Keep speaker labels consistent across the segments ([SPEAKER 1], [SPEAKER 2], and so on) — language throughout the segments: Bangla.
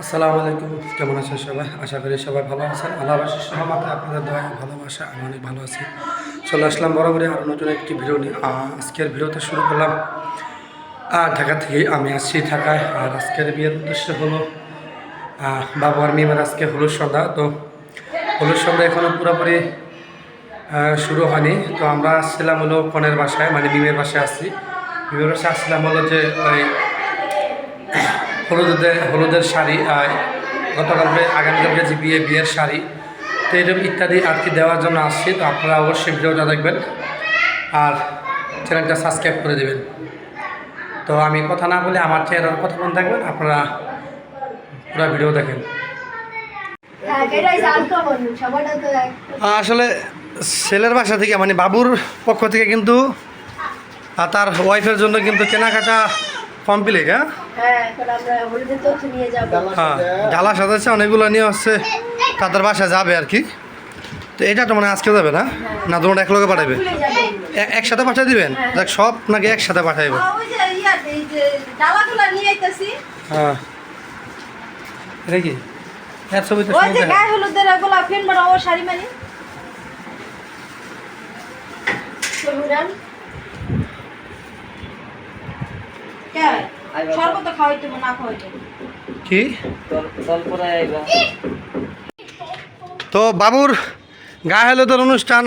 [SPEAKER 1] আসসালামু আলাইকুম, কেমন আছেন সবাই? আশা করি সবাই ভালো আছেন। ভালোবাসার সহমতে আপনাদের দয়া ভালোবাসা, আমি অনেক ভালো আছি। চলে আসলাম বরাবরই আরও নতুন একটি ভিডিও নিয়ে। আজকের ভিডিওতে শুরু করলাম। আর ঢাকা থেকে আমি আসছি ঢাকায়। আর আজকের বিয়ের উদ্দেশ্য হলো বাবু আর মেয়ের আজকে হলুদ সন্ধ্যা। তো হলুদ সন্ধ্যা এখনও পুরোপুরি শুরু হয়নি। তো আমরা আসছিলাম হলো কনের বাসায় মানে মিমের বাসায় আসছি। বাসায় আসছিলাম হলো যে ওই হলুদের হলুদের শাড়ি আর গতকালকে আগামীকালকে যে বিয়ে বিয়ের শাড়ি তো এরকম ইত্যাদি আর কি দেওয়ার জন্য আসছি তো আপনারা অবশ্যই ভিডিওটা দেখবেন আর চ্যানেলটা সাবস্ক্রাইব করে দেবেন। তো আমি কথা না বলে আমার চ্যানেল কথা বলে থাকবেন আপনারা পুরো ভিডিও দেখেন।
[SPEAKER 2] হ্যাঁ,
[SPEAKER 1] আসলে ছেলের বাসা থেকে মানে বাবুর পক্ষ থেকে কিন্তু আর তার ওয়াইফের জন্য কিন্তু কেনাকাটা কমপ্লিট হ্যাঁ?
[SPEAKER 2] হ্যাঁ যাব।
[SPEAKER 1] হ্যাঁ ডালা সাজাচ্ছে অনেকগুলো নিয়ে হচ্ছে তাদের বাসায় যাবে আর কি। তো এটা তো মানে আজকে যাবে না? না তোমরা এক লোকে পাঠাবে একসাথে পাঠিয়ে দিবেন? দেখ সব নাকি একসাথে পাঠাইবে। হ্যাঁ। এটা কি? এর
[SPEAKER 3] ওই যে গায়ে হলুদের গোলাপ ফিন বড় ও শাড়ি মানি।
[SPEAKER 2] সবুরান
[SPEAKER 3] খাওয়াইতে না খাওয়াইতে
[SPEAKER 1] কি? তো বাবুর গায়ে হলুদের অনুষ্ঠান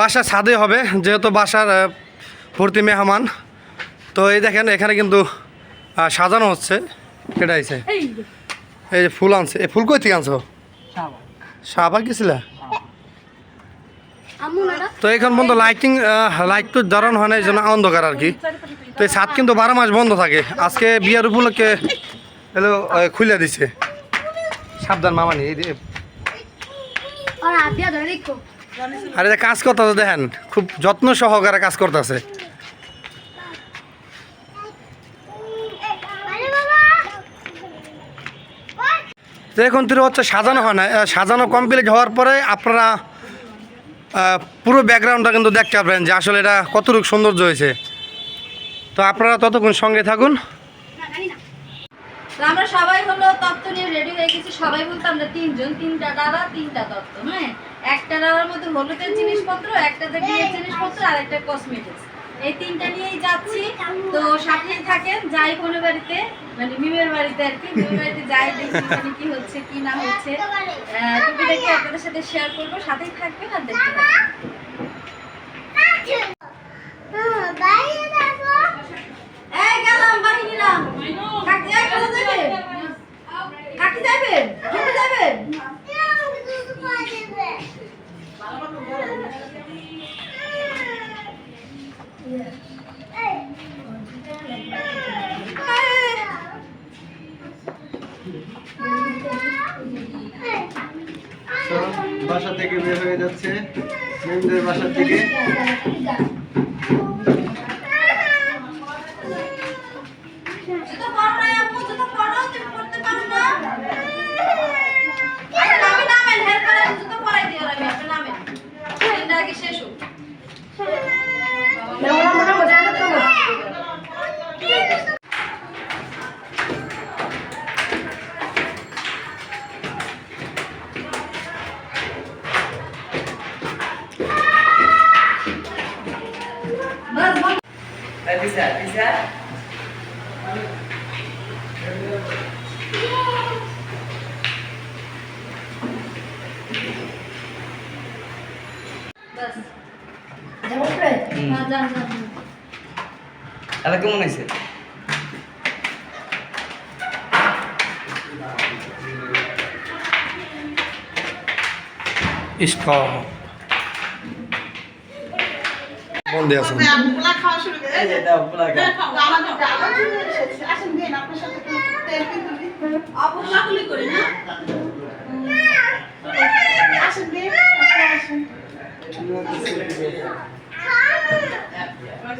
[SPEAKER 1] বাসার ছাদে হবে যেহেতু বাসার ভর্তি মেহমান। তো এই দেখেন এখানে কিন্তু সাজানো হচ্ছে। এটা আইছে? এই যে। ফুল আনছে। এই ফুল কই থেকে আনছো? শাহবাগ গেছিলা? তো এখন বন্ধ লাইটিং লাইট তো ধরানো হয় না এই জন্য অন্ধকার আর কি। তো এই ছাদ কিন্তু বারো মাস বন্ধ থাকে। আজকে বিয়ার উপলক্ষে এলো খুলে দিছে। সাবধান মামানি
[SPEAKER 2] আর
[SPEAKER 1] কাজ করতেছে দেখেন খুব যত্ন সহকারে কাজ করতেছে। তো এখন তিনি হচ্ছে সাজানো হয় না সাজানো কমপ্লিট হওয়ার পরে আপনারা পুরো ব্যাকগ্রাউন্ডটা কিন্তু দেখতে পাবেন যে আসলে এটা কতটুকু সৌন্দর্য হয়েছে। তো আপনারা ততক্ষণ সঙ্গে থাকুন।
[SPEAKER 3] আমরা সবাই হলো তত্ত্ব নিয়ে রেডি হয়ে গেছি। সবাই বলতে আমরা তিনজন তিনটা ডালা তিনটা তত্ত্ব হ্যাঁ? একটা ডালার মধ্যে হলুদের জিনিসপত্র একটাতে বিয়ের জিনিসপত্র আর একটা কসমেটিক্স এই তিনটা নিয়েই যাচ্ছি। তো সাথেই থাকেন যাই কোনো বাড়িতে মানে মিমের বাড়িতে আর কি। মিমের বাড়িতে যাই দেখি মানে কি হচ্ছে কি না হচ্ছে। আহ, টুকিটাকি আপনাদের সাথে শেয়ার করব। সাথেই থাকবেন আর দেখতে থাকবেন। যাবেন? কোথায় যাবেন?
[SPEAKER 4] বাসা থেকে বের হয়ে যাচ্ছে। মেমদের বাসা থেকে।
[SPEAKER 5] তাহলে কেমন হয়েছে
[SPEAKER 1] স্টপ বন্ধে আছে
[SPEAKER 3] আমগুলা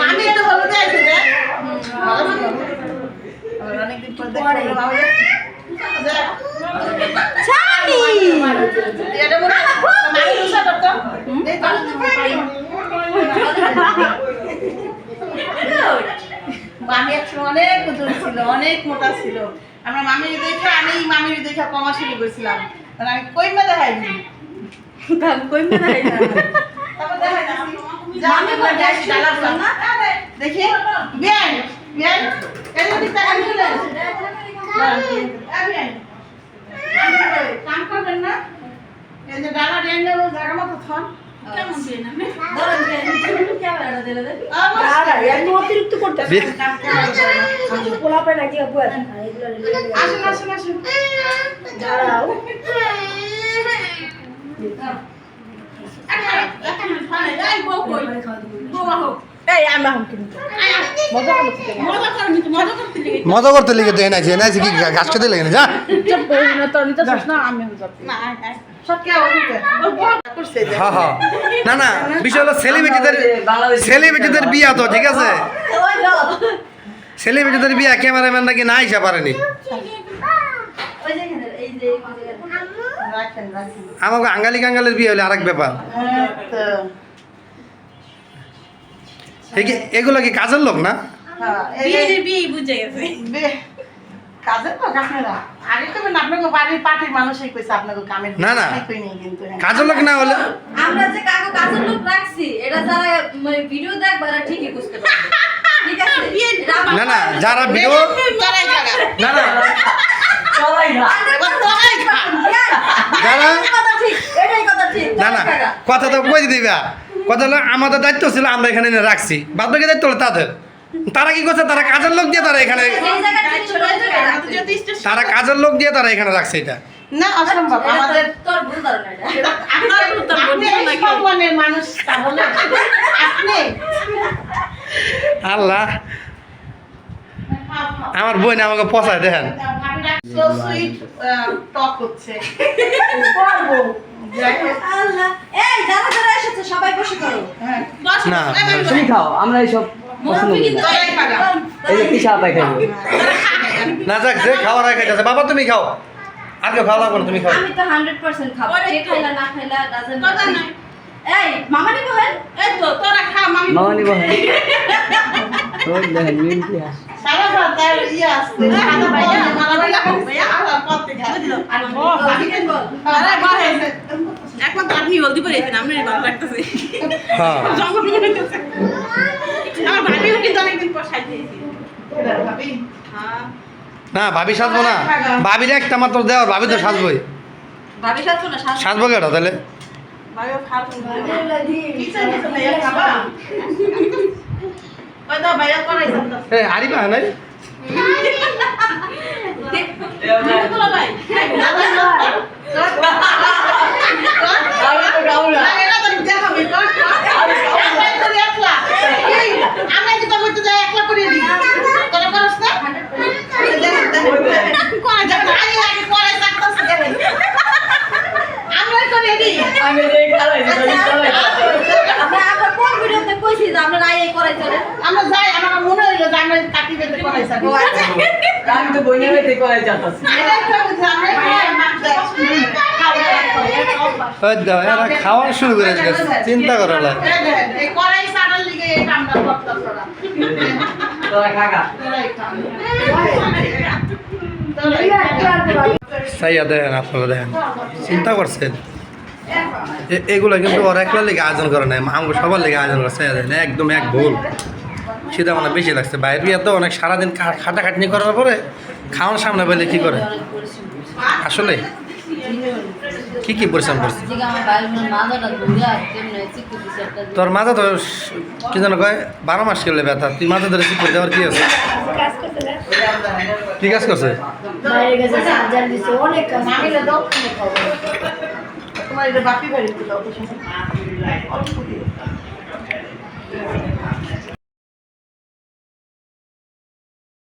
[SPEAKER 1] মামি তো হলুদে
[SPEAKER 3] আছে অনেকদিন মামি একসময়
[SPEAKER 6] অনেক ওজন ছিল অনেক মোটা ছিল আমরা মামির দেখে আমি মামির দেখে কমা শুরু করেছিলাম আমি কইমা দেখাইনি কইমা দেখাই দেখি বিয়ান বিয়ান এই যে টাকা নিলে কাম করবেন না? এই যে ডালা ডেন্ডে জায়গা মতো থন। কেমন দিয়ে না
[SPEAKER 3] ক্যামেরাটা দিলে দেন
[SPEAKER 2] দাঁড়া, এত অতিরিক্ত করতেছে।
[SPEAKER 1] বি-
[SPEAKER 2] পোলাপে নাকি হয়ে।
[SPEAKER 6] আসুন আসুন আসুন।
[SPEAKER 2] দাঁড়াও। এই, আমি এখন কিন্তু। মজা
[SPEAKER 1] করতে লিখে তো এনাইছে এনাইছে কি ঘাস খেতে লেগে না
[SPEAKER 2] না না,
[SPEAKER 1] বিষয় হলো সেলিব্রিটিদের সেলিব্রিটিদের বিয়া তো, ঠিক আছে? সেলিব্রিটিদের বিয়া ক্যামেরাম্যান নাকি না আইসা পারেনি। আমাকে আঙ্গালি কাঙ্গালের বিয়ে হলে আরেক ব্যাপার।
[SPEAKER 6] হ্যাঁ,
[SPEAKER 1] এগুলো কি কাজের লোক না?
[SPEAKER 6] এই যে বে- কাজের লোক আপনারা। আগে তো বলেন আপনাকে বাড়ির পার্টির মানুষই কইছে আপনাকে কামের
[SPEAKER 1] না, না।
[SPEAKER 6] কই নেই কিন্তু।
[SPEAKER 1] কাজের লোক না হলে
[SPEAKER 3] আমরা যে কাকু কাজের লোক রাখছি এটা যারা মানে ভিডিও দেখবে এরা ঠিকই বুঝতে পারবে।
[SPEAKER 1] না না যারা ভিডিও। না না না। না কথা তো কই দিবা। কথা হলো আমাদের দায়িত্ব ছিল আমরা এখানে এনে রাখছি। বাদ বাকি দায়িত্ব হলো তাদের। তারা কি করছে? তারা কাজের লোক দিয়ে তারা এখানে। তারা কাজের লোক দিয়ে তারা এখানে রাখছে এটা।
[SPEAKER 6] না অসম্ভব। আমাদের
[SPEAKER 3] তোর- তোর ভুল ধারণা এটা।
[SPEAKER 6] আপনার মানুষ তাহলে আপনি
[SPEAKER 1] আল্লাহ। আমার বোন আমাকে পচায় দেখেন।
[SPEAKER 6] সো সুইট টক হচ্ছে।
[SPEAKER 2] করব।
[SPEAKER 6] যাই হোক,
[SPEAKER 3] আল্লাহ। এই যারা যারা এসেছে সবাই বসে করো
[SPEAKER 6] হ্যাঁ।
[SPEAKER 1] না যাক যে খাওয়ার আগে খাইতেছে। বাবা তুমি খাও। আর কেউ খাওয়া লাগবে না, তুমি খাও।
[SPEAKER 3] আমি তো 100% খাব। কে খাইলা না খাইলা এই মামা নিবো
[SPEAKER 6] এই তো তোরা খা মামি।
[SPEAKER 5] মামা নিব দেখেন মিল কি হাস
[SPEAKER 6] সারা রাত আর ইয়ে আসছে সাদা ভাইয়া মারা ভাইয়া ভাইয়া আর পথ থেকে
[SPEAKER 3] আর
[SPEAKER 6] ও বাকি কেন বল আরে বাহে একমাত্র আপনি হলদি পরে এসেছেন আপনার ভালো লাগতেছে।
[SPEAKER 1] হ্যাঁ।
[SPEAKER 6] জঙ্গল মনে হইতেছে। আমার ভাবিও কিন্তু অনেকদিন পর সাইতে ভাবি? হ্যাঁ।
[SPEAKER 1] না ভাবি সাজবো না। ভাবির একটা মাত্র দেওয়ার ভাবি তো সাজবোই।
[SPEAKER 3] ভাবি সাথে না
[SPEAKER 1] সাজবো। কেটা তাহলে?
[SPEAKER 6] করাই যাচ্ছে।
[SPEAKER 1] এ আরিবা নাই?
[SPEAKER 6] তোলা ভাই। আমরা কি তোমার তো একলা করে দিই তোরা করস না করে যাবে না আগে আগে করে থাকতেছে দেখেন আমরা করে দিই
[SPEAKER 5] আমি যে খালাইছি
[SPEAKER 3] আমরা আমরা কোন ভিডিওতে কইছি যে আমরা রাই করাই চলে
[SPEAKER 6] আমরা যাই আমার মনে হইল যে আমরা কাটি বেঁধে করাই থাকি
[SPEAKER 3] ও আচ্ছা
[SPEAKER 5] আমি তো বইনে বেতে করাই যাচ্ছি
[SPEAKER 6] এটা একটা বুঝি, আমরা
[SPEAKER 1] ওই দাও এরা খাওয়া শুরু করে চিন্তা করো না। আপনারা দেখেন। চিন্তা করছেন? এগুলো কিন্তু ওরা একলা লেগে আয়োজন করে নাই আমাকে সবার লেগে আয়োজন করে সাইয়া দেখেন একদম এক ভুল। সেটা মানে বেশি লাগছে। বাইরে তো অনেক সারাদিন খাটাখাটনি করার পরে খাওয়ার সামনে পেলে কি করে? আসলে? কি কি পরিশ্রম করছে? তোর মাথা তো কি যেন কয় বারো মাস গেলে ব্যথা। তুই মাথা ধরে ঠিক করে দেওয়ার কি আছে? কি কাজ করছে?
[SPEAKER 6] বাপি বাড়িতে